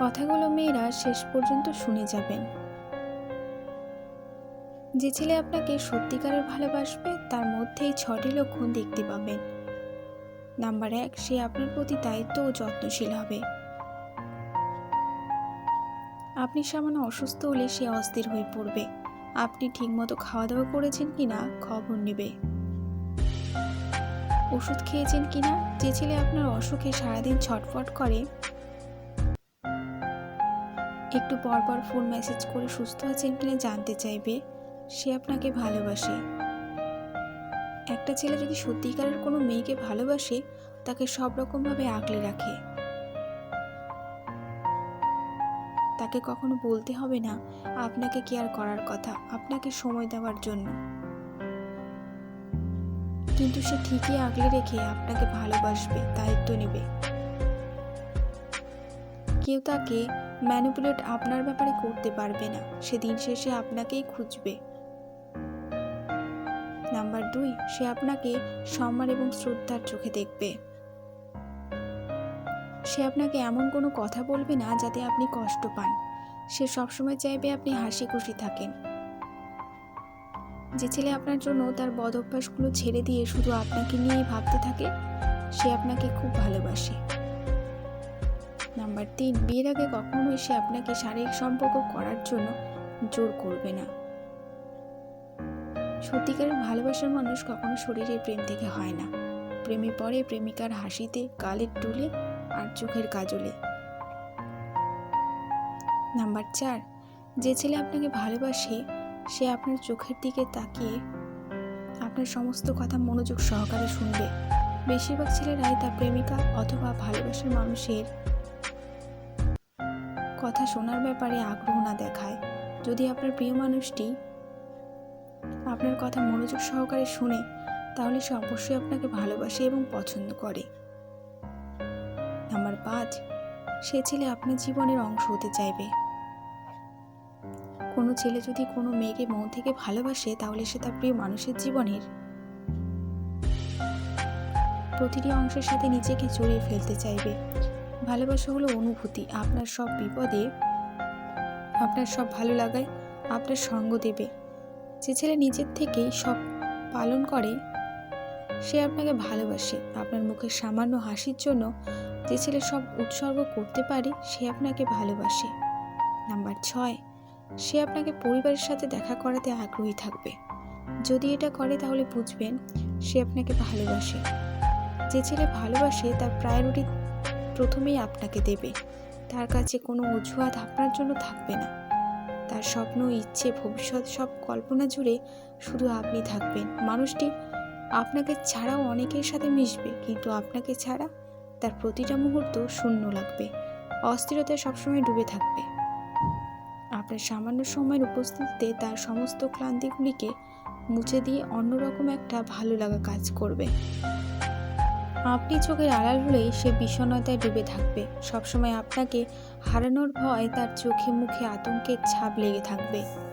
কথাগুলো মেয়েরা শেষ পর্যন্ত শুনে যাবেন যে ছেলে আপনাকে সত্যিকারের ভালোবাসবে, তার মধ্যেই ছটি লক্ষণ দেখতে পাবেন নাম্বার এক, সে আপনার প্রতি দায়িত্ব ও যত্নশীল হবে। আপনি সামান্য অসুস্থ হলে সে অস্থির হয়ে পড়বে। আপনি ঠিকমতো খাওয়া দাওয়া করেছেন কিনা, খবর নেবে। ওষুধ খেয়েছেন কিনা, যে ছেলে আপনার অসুখে সারাদিন ছটফট করে একটু পর পর ফোন মেসেজ করে সুস্থ আছেন কিনা জানতে চাইবে, সে আপনাকে ভালোবাসে। একটা ছেলে যদি সত্যিকারের কোনো মেয়েকে ভালোবাসে, তাকে সব রকমভাবে আঁকলে রাখে। তাকে কখনো বলতে হবে না, আপনাকে কেয়ার করার কথা, আপনাকে সময় দেওয়ার জন্য। কিন্তু সে ঠিকই আগলে রেখে আপনাকে ভালোবাসবে, দায়িত্ব নেবে। কেউ তাকে ম্যানিপুলেট আপনার ব্যাপারে করতে পারবে না। সেদিন শেষে আপনাকেই খুঁজবে। নাম্বার দুই, সে আপনাকে সম্মান এবং শ্রদ্ধার চোখে দেখবে। সে আপনাকে এমন কোনো কথা বলবে না যাতে আপনি কষ্ট পান। সে সবসময় চাইবে আপনি হাসি খুশি থাকেন। যে ছেলে আপনার জন্য তার বদ অভ্যাসগুলো ছেড়ে দিয়ে শুধু আপনাকে নিয়েই ভাবতে থাকে, সে আপনাকে খুব ভালোবাসে। নাম্বার তিন, বিয়ের আগে কখনোই সে আপনাকে শারীরিক সম্পর্ক করার জন্য জোর করবে না। সত্যিকারের ভালোবাসার মানুষ কখনো শরীরের প্রেম থেকে হয় না। প্রেমে পড়ে প্রেমিকার হাসিতে, গালের টুলে আর চোখের কাজলে। নাম্বার চার, যে ছেলে আপনাকে ভালোবাসে, সে আপনার চোখের দিকে তাকিয়ে আপনার সমস্ত কথা মনোযোগ সহকারে শুনবে। বেশিরভাগ ছেলেরাই তার প্রেমিকা অথবা ভালোবাসার মানুষের কথা শোনার ব্যাপারে আগ্রহ না দেখায়। যদি আপনার প্রিয় মানুষটি আপনার কথা মনোযোগ সহকারে শুনে, তাহলে সে অবশ্যই আপনাকে ভালোবাসে এবং পছন্দ করে। নাম্বার পাঁচ, সে ছেলে আপনার জীবনের অংশ হতে চাইবে। কোনো ছেলে যদি কোনো মেয়েকে মন থেকে ভালোবাসে, তাহলে সে তার প্রিয় মানুষের জীবনের প্রতিটি অংশের সাথে নিজেকে জড়িয়ে ফেলতে চাইবে। ভালোবাসা হলো অনুভূতি। আপনার সব বিপদে আপনার সব ভালো লাগায় আপনার সঙ্গ দেবে। যে ছেলে নিজের থেকেই সব পালন করে, সে আপনাকে ভালোবাসে। আপনার মুখের সামান্য হাসির জন্য যে ছেলে সব উৎসর্গ করতে পারে, সে আপনাকে ভালোবাসে। নাম্বার ছয়, সে আপনাকে পরিবারের সাথে দেখা করাতে আগ্রহী থাকবে। যদি এটা করে তাহলে বুঝবেন সে আপনাকে ভালোবাসে। যে ছেলে ভালোবাসে তার প্রায়োরিটি প্রথমেই আপনাকে দেবে। তার কাছে কোনো অজুহাত আপনার জন্য থাকবে না। তার স্বপ্ন, ইচ্ছে, ভবিষ্যৎ সব কল্পনা জুড়ে শুধু আপনি থাকবেন। মানুষটি আপনাকে ছাড়াও অনেকের সাথে মিশবে, কিন্তু আপনাকে ছাড়া তার প্রতিটা মুহূর্ত শূন্য লাগবে। অস্থিরতায় সবসময় ডুবে থাকবে। আপনার সামান্য সময়ের উপস্থিতিতে তার সমস্ত ক্লান্তিগুলিকে মুছে দিয়ে অন্যরকম একটা ভালো লাগা কাজ করবে। আপনি চোখের আড়াল হলেই সে বিষণ্ণতায় ডুবে থাকবে। সবসময় আপনাকে হারানোর ভয় তার চোখে মুখে আতঙ্কের ছাপ লেগে থাকবে।